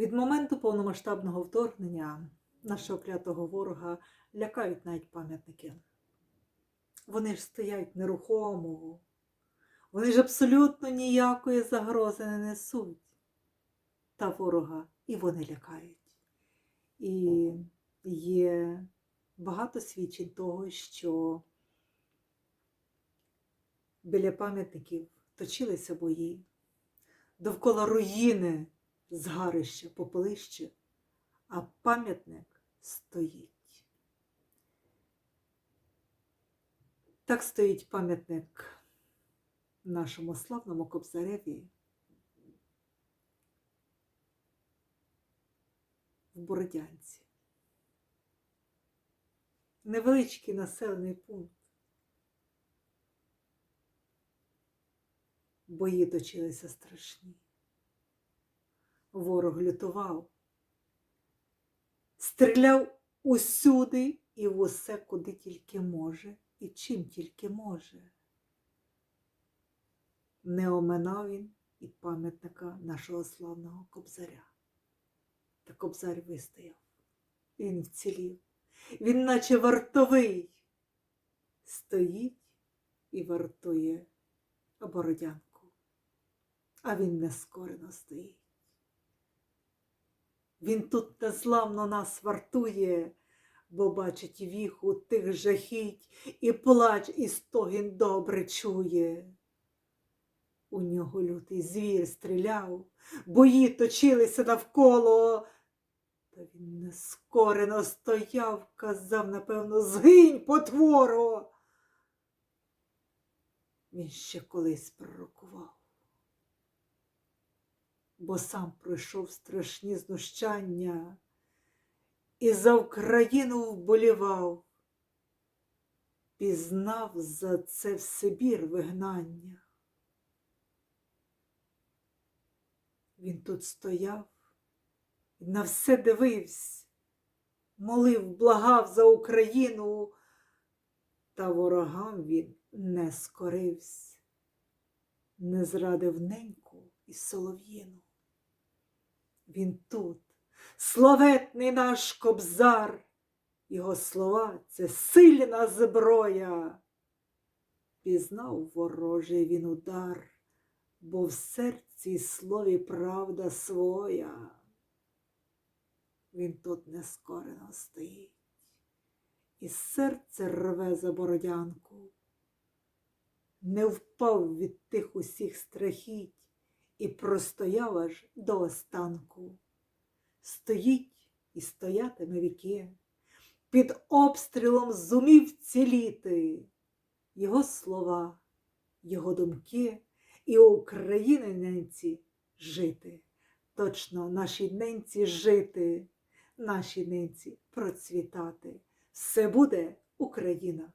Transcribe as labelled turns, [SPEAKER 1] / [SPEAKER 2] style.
[SPEAKER 1] Від моменту повномасштабного вторгнення нашого клятого ворога лякають навіть пам'ятники. Вони ж стоять нерухомо, вони ж абсолютно ніякої загрози не несуть. Та ворога і вони лякають. І є багато свідчень того, що біля пам'ятників точилися бої, довкола руїни згарища, попелище, а пам'ятник стоїть. Так стоїть пам'ятник нашому славному Кобзареві в Бородянці. Невеличкий населений пункт. Бої точилися страшні. Ворог лютував, стріляв усюди і в усе, куди тільки може, і чим тільки може. Не оминав він і пам'ятника нашого славного кобзаря. Та кобзар вистояв, він вцілів, він наче вартовий, стоїть і вартує бородянку, а він нескорено стоїть. Він тут незламно нас вартує, бо бачить віху тих жахіть, і плач, і стогін добре чує. У нього лютий звір стріляв, бої точилися навколо. Та він нескорено стояв, казав, напевно, згинь, потворо. Він ще колись пророкував бо сам пройшов страшні знущання і за Україну вболівав, пізнав за це в Сибір вигнання. Він тут стояв і на все дивився, молив, благав за Україну, та ворогам він не скорився, не зрадив неньку і солов'їну. Він тут, славетний наш кобзар, його слова це сильна зброя. Пізнав ворожий він удар, бо в серці й слові правда своя. Він тут нескорено стоїть, і серце рве за бородянку, не впав від тих усіх страхіть і простояв аж до останку. Стоїть і стоятиме віки, під обстрілом зумів ціліти його слова, його думки і України ненці жити. Точно нашій ненці жити, нашій ненці процвітати. Все буде Україна